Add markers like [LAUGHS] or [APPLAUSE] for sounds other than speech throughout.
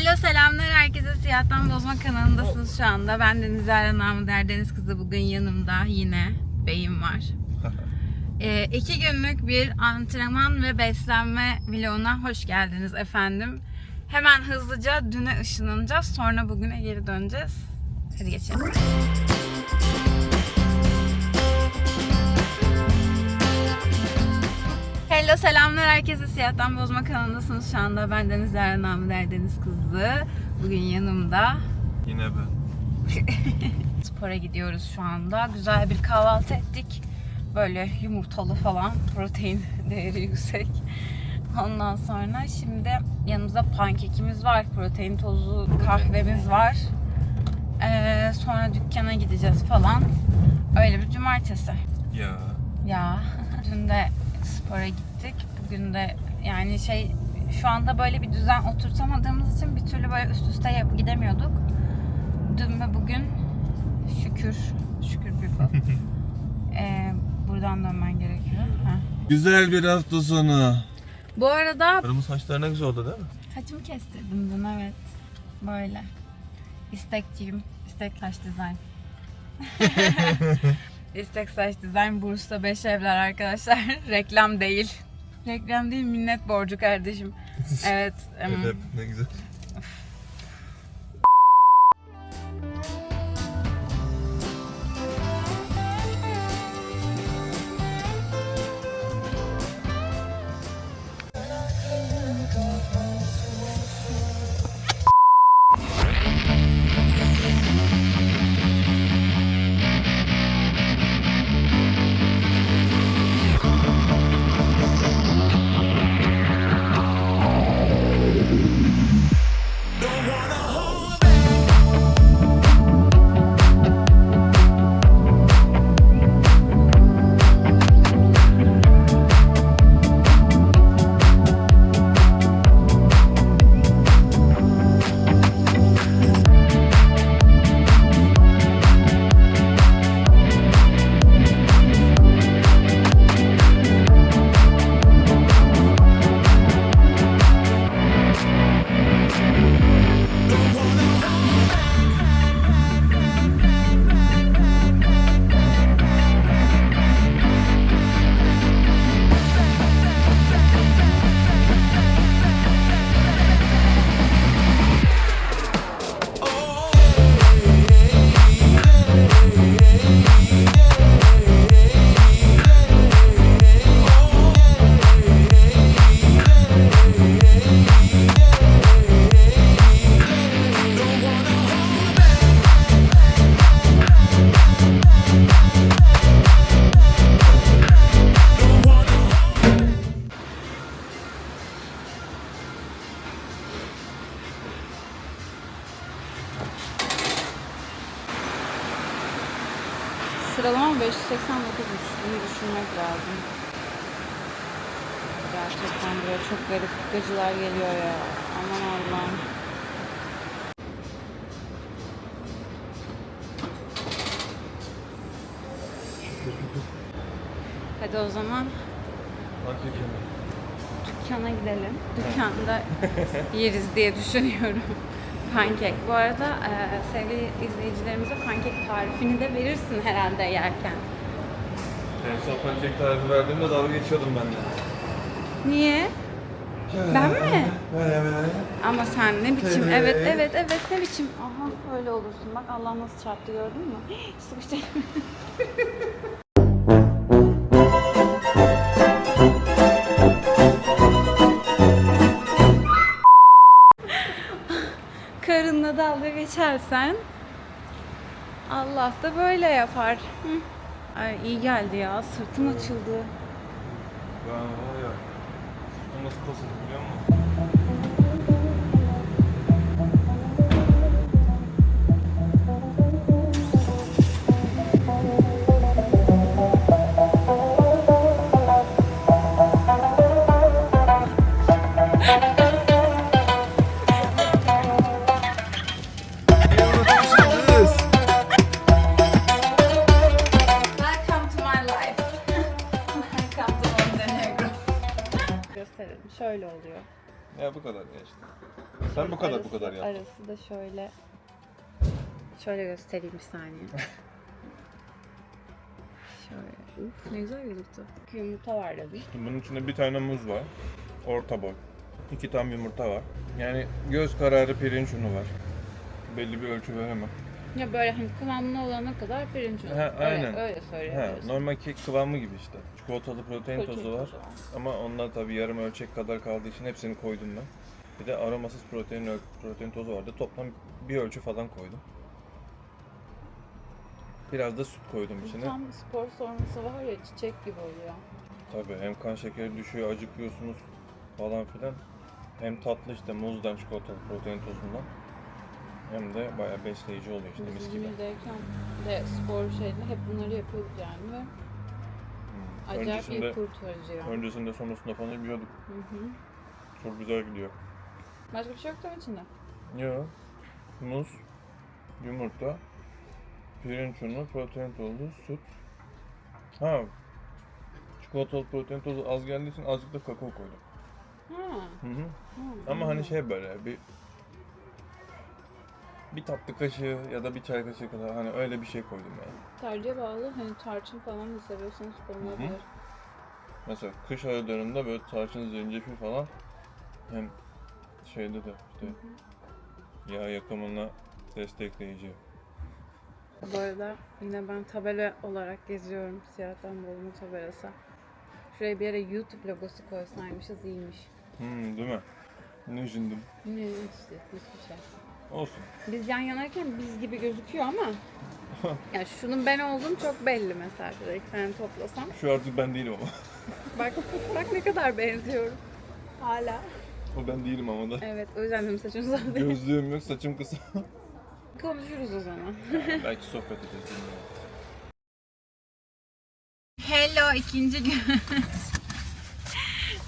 Hello selamlar herkese Siyahtan Bozma kanalındasınız şu anda. Ben Deniz Zahra namı Derdeniz kızı bugün yanımda yine beyim var. [LAUGHS] Ee, iki günlük bir antrenman ve beslenme vloguna hoş geldiniz efendim. Hemen hızlıca düne ışınlanacağız. Sonra bugüne geri döneceğiz. Hadi geçelim. Hello selamlar herkese Siyahtan Bozma kanalındasınız şu anda. Ben Deniz Zahra namı Derdeniz kızı. Bugün yanımda Yine ben. [LAUGHS] spora gidiyoruz şu anda. Güzel bir kahvaltı ettik. Böyle yumurtalı falan. Protein [LAUGHS] değeri yüksek. Ondan sonra şimdi yanımızda pankekimiz var. Protein tozu, kahvemiz var. Ee, sonra dükkana gideceğiz falan. Öyle bir cumartesi. Ya. Ya [LAUGHS] dün de spora gittik. Bugün de yani şey şu anda böyle bir düzen oturtamadığımız için bir türlü böyle üst üste yap- gidemiyorduk. Dün ve bugün şükür şükür bir bu. [LAUGHS] Ee, buradan dönmen gerekiyor. Heh. Güzel bir hafta sonu. Bu arada Karımın saçları ne güzel oldu değil mi? saçımı kestirdim dün evet. Böyle. İstekçiyim. İstek saç dizayn. [LAUGHS] İstek saç dizayn Bursa 5 evler arkadaşlar. [LAUGHS] Reklam değil. Reklam değil minnet borcu kardeşim. [LAUGHS] Evet. Evet, ne güzel. Sıralama 589'muş. Bunu düşünmek lazım. Gerçekten buraya çok garip gacılar geliyor ya. Aman Allah'ım. Hadi o zaman dükkana gidelim. Dükkanda [LAUGHS] yeriz diye düşünüyorum. Pankek. Bu arada e, sevgili izleyicilerimize pankek tarifini de verirsin herhalde yerken. En son pankek tarifi verdiğimde dalga geçiyordum ben de. Niye? Ben mi? Ama sen ne biçim? Evet. Evet, evet, evet. Ne biçim? Aha öyle olursun. Bak Allah nasıl çarptı gördün mü? Sıkıştı. [LAUGHS] Karınla dalga geçersen Allah da böyle yapar. Hı. Ay iyi geldi ya. Sırtım açıldı. Ben var ya. Sırtım nasıl kasıldı biliyor musun? Gösterelim. Şöyle oluyor. Ya bu kadar ya işte. Sen bu kadar, bu Arası- kadar yap. Arası da şöyle şöyle göstereyim bir saniye. [LAUGHS] şöyle. Uf ne güzel gözüktü. Yumurta var dedik. Bunun içinde bir tane muz var. Orta boy. İki tam yumurta var. Yani göz kararı pirinç unu var. Belli bir ölçü veremem. Ya böyle hani kıvamlı olana kadar pirinç unu. Ha, Öyle- aynen. Öyle, He, söylüyoruz. normal kek kıvamı gibi işte. Çikolatalı protein Protein tozu var. tozu var. Ama onlar tabii yarım ölçek kadar kaldığı için hepsini koydum ben. Bir de aromasız protein protein tozu vardı. Toplam bir ölçü falan koydum. Biraz da süt koydum içine. Tam spor sonrası var ya çiçek gibi oluyor. Tabii hem kan şekeri düşüyor, acıkıyorsunuz falan filan. Hem tatlı işte muzdan, çikolatalı protein tozundan. Hem de bayağı besleyici oluyor işte mis gibi. İzmir'deyken de spor şeyde hep bunları yapıyorduk yani ve Hmm. acayip Öncesinde, iyi kurtarıcı ya. öncesinde sonrasında falan yiyorduk. Hı hı. Çok güzel gidiyor. Başka bir şey yok değil mi içinde? Ya muz, yumurta, pirinç unu, protein tozu, süt. Ha çikolatalı protein tozu az geldiği için azıcık da kakao koydum. Ha. Hı hı. ha, Ama hani şey böyle bir bir tatlı kaşığı ya da bir çay kaşığı kadar hani öyle bir şey koydum yani. Tercihe bağlı. Hani tarçın falan da seviyorsanız konulabilir. Mesela kış aylarında böyle tarçın, zencefil falan hem şeyde de işte yağ yakımına destekleyici. Bu arada yine ben tabela olarak geziyorum. Siyahtan Bolu'nun tabelası. Şuraya bir yere YouTube logosu koysaymışız iyiymiş. Hmm, değil mi? Ne üzüldüm. Ne işte hiçbir şey. Olsun. Biz yan yanarken biz gibi gözüküyor ama [LAUGHS] ya şunun ben olduğum çok belli mesela. İki tane toplasam. Şu artık ben değilim ama. [LAUGHS] Bak bak ne kadar benziyorum. Hala. o ben değilim ama da. Evet o yüzden benim saçım uzun değil. Gözlüğüm yok, saçım kısa. [LAUGHS] Konuşuruz o zaman. Belki sohbet ederiz. Hello ikinci gün.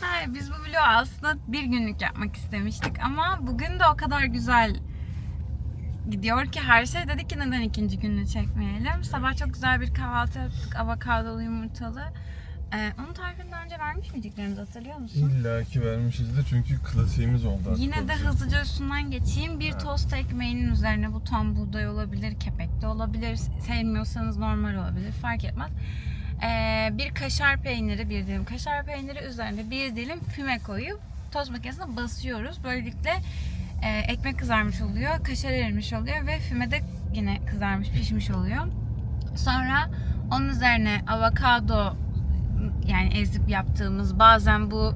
Hayır, biz bu vlogu aslında bir günlük yapmak istemiştik ama bugün de o kadar güzel gidiyor ki her şey dedik ki neden ikinci gününü çekmeyelim. Sabah çok güzel bir kahvaltı yaptık. Avokadolu yumurtalı. Ee, onun tarifini daha önce vermiş miydik Remzi hatırlıyor musun? İlla ki vermişizdir çünkü klasiğimiz oldu artık. Yine de hızlıca üstünden geçeyim. Bir Evet. tost ekmeğinin üzerine bu tam buğday olabilir, kepek de olabilir. Sevmiyorsanız normal olabilir. Fark etmez. Ee, bir kaşar peyniri, bir dilim kaşar peyniri üzerine bir dilim füme koyup tost makinesine basıyoruz. Böylelikle e, ekmek kızarmış oluyor, kaşar erimiş oluyor ve füme de yine kızarmış, pişmiş oluyor. Sonra onun üzerine avokado yani ezip yaptığımız bazen bu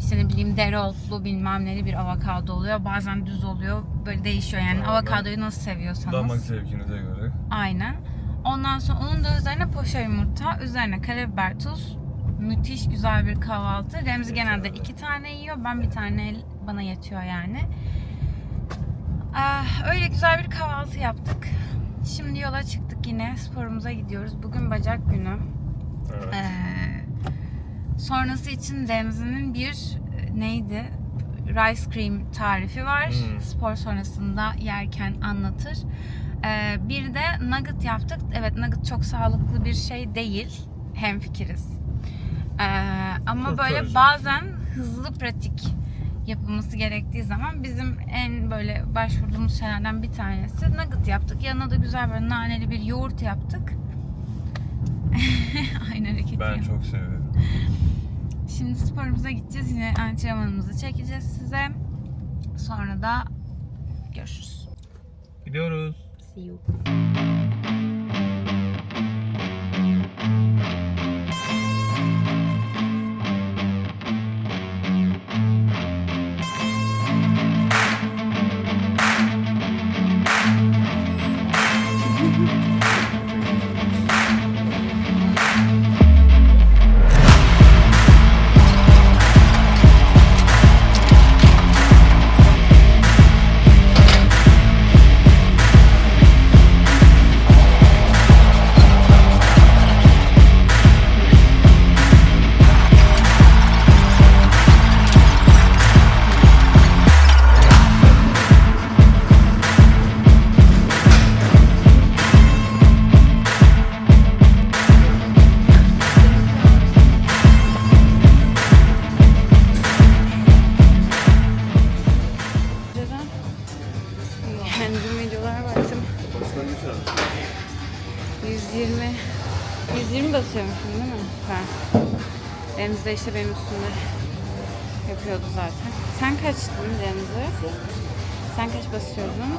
işte ne bileyim dereotlu bilmem neli bir avokado oluyor. Bazen düz oluyor. Böyle değişiyor yani Tamam, avokadoyu nasıl seviyorsanız. Damak zevkinize göre. Aynen. Ondan sonra onun da üzerine poşa yumurta, üzerine karabiber, tuz. Müthiş güzel bir kahvaltı. Remzi genelde iki tane yiyor. Ben bir tane bana yetiyor yani. Ah, öyle güzel bir kahvaltı yaptık. Şimdi yola çıktık yine. Sporumuza gidiyoruz. Bugün bacak günü. Evet. Ee, sonrası için Remzi'nin bir e, neydi? Rice cream tarifi var. Hmm. Spor sonrasında yerken anlatır. Ee, bir de nugget yaptık. Evet nugget çok sağlıklı bir şey değil. Hemfikiriz. Ee, ama böyle Kurtarıcı. bazen hızlı pratik yapılması gerektiği zaman bizim en böyle başvurduğumuz şeylerden bir tanesi nugget yaptık. Yanına da güzel böyle naneli bir yoğurt yaptık. [LAUGHS] Aynı hareketi Ben çok seviyorum. Şimdi sporumuza gideceğiz. Yine antrenmanımızı çekeceğiz size. Sonra da görüşürüz. Gidiyoruz. See you. De işte benim üstümde yapıyordu zaten. Sen kaçtın Deniz'e? Sen kaç basıyordun?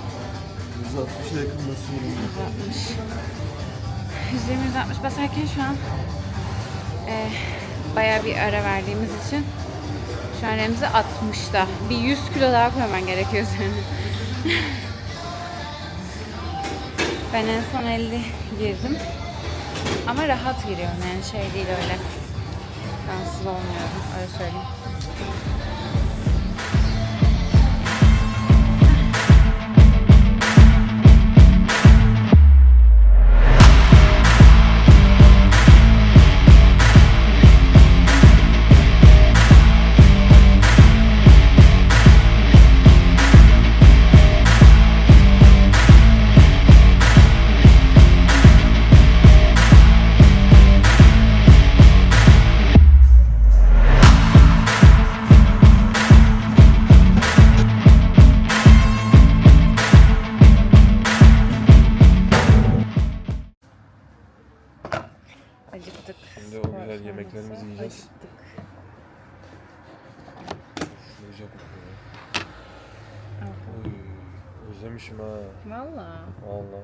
160'a yakın basıyorum. 160. 120 160 basarken şu an e, bayağı bir ara verdiğimiz için şu an Remzi 60'da. Bir 100 kilo daha koyman gerekiyor senin. ben en son 50 girdim. Ama rahat giriyorum yani şey değil öyle. Rahatsız olmuyorum öyle söyleyeyim. Valla.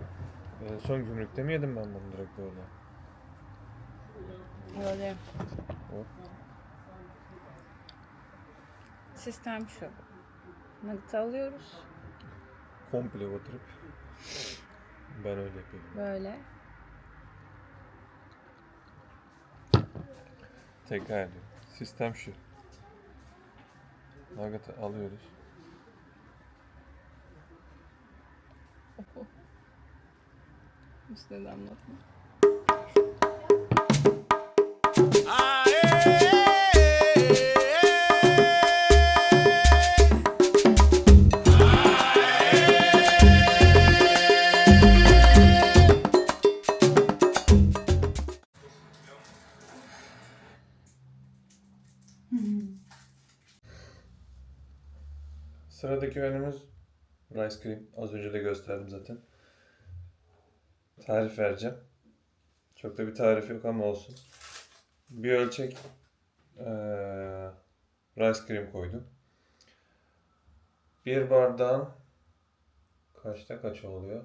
En son gümrükte mi yedim ben bunu direkt böyle? Öyle. Hop. Sistem şu. Nugget'ı alıyoruz. Komple batırıp ben öyle yapıyorum. Böyle. Tekrar ediyorum. Sistem şu. Nugget'ı alıyoruz. Üstüne damlatma. Sıradaki önümüz rice cream. Az önce de gösterdim zaten. Tarif vereceğim. Çok da bir tarif yok ama olsun. Bir ölçek eee, rice cream koydum. Bir bardağın kaçta kaç oluyor?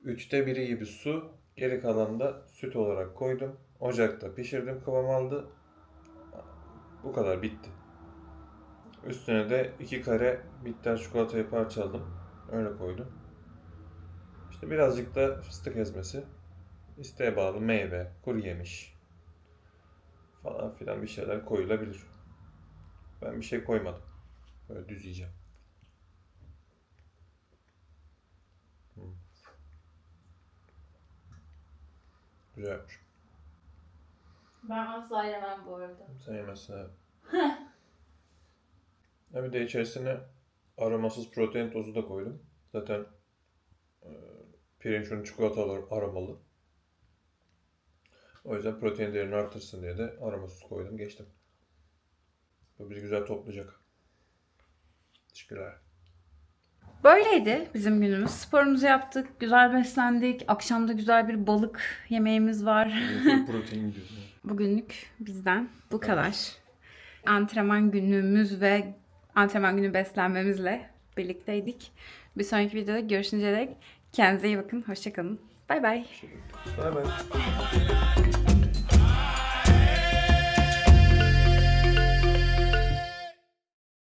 Üçte biri gibi su, geri kalanı da süt olarak koydum. Ocakta pişirdim, kıvam aldı. Bu kadar bitti. Üstüne de iki kare bitter çikolatayı parçaladım. Öyle koydum. İşte birazcık da fıstık ezmesi. İsteğe bağlı meyve, kuru yemiş falan filan bir şeyler koyulabilir. Ben bir şey koymadım. Böyle düz yiyeceğim. Hmm. Güzel yapmış. Ben asla yemem bu arada. Sen yemezsin. Ha [LAUGHS] bir de içerisine aromasız protein tozu da koydum. Zaten pirinç unu çikolatalı aromalı. O yüzden protein değerini artırsın diye de aromasız koydum. Geçtim. Bu bizi güzel toplayacak. Teşekkürler. Böyleydi bizim günümüz. Sporumuzu yaptık, güzel beslendik. Akşamda güzel bir balık yemeğimiz var. protein gidiyorsun. [LAUGHS] Bugünlük bizden bu kadar. Antrenman günümüz ve antrenman günü beslenmemizle birlikteydik. Bir sonraki videoda görüşünceye dek Kendinize iyi bakın. Hoşçakalın. Bay bay. Bay bay.